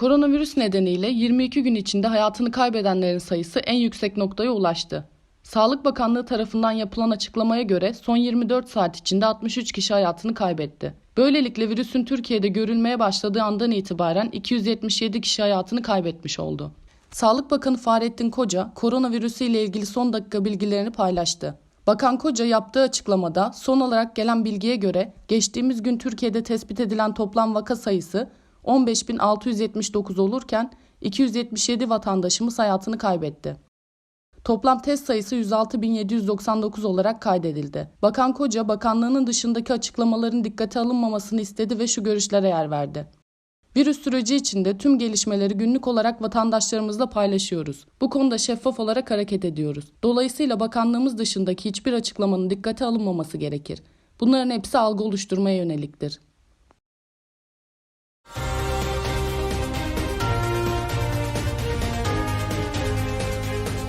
Koronavirüs nedeniyle 22 gün içinde hayatını kaybedenlerin sayısı en yüksek noktaya ulaştı. Sağlık Bakanlığı tarafından yapılan açıklamaya göre son 24 saat içinde 63 kişi hayatını kaybetti. Böylelikle virüsün Türkiye'de görülmeye başladığı andan itibaren 277 kişi hayatını kaybetmiş oldu. Sağlık Bakanı Fahrettin Koca, koronavirüsü ile ilgili son dakika bilgilerini paylaştı. Bakan Koca yaptığı açıklamada son olarak gelen bilgiye göre geçtiğimiz gün Türkiye'de tespit edilen toplam vaka sayısı 15.679 olurken 277 vatandaşımız hayatını kaybetti. Toplam test sayısı 106.799 olarak kaydedildi. Bakan Koca, bakanlığının dışındaki açıklamaların dikkate alınmamasını istedi ve şu görüşlere yer verdi. Virüs süreci içinde tüm gelişmeleri günlük olarak vatandaşlarımızla paylaşıyoruz. Bu konuda şeffaf olarak hareket ediyoruz. Dolayısıyla bakanlığımız dışındaki hiçbir açıklamanın dikkate alınmaması gerekir. Bunların hepsi algı oluşturmaya yöneliktir.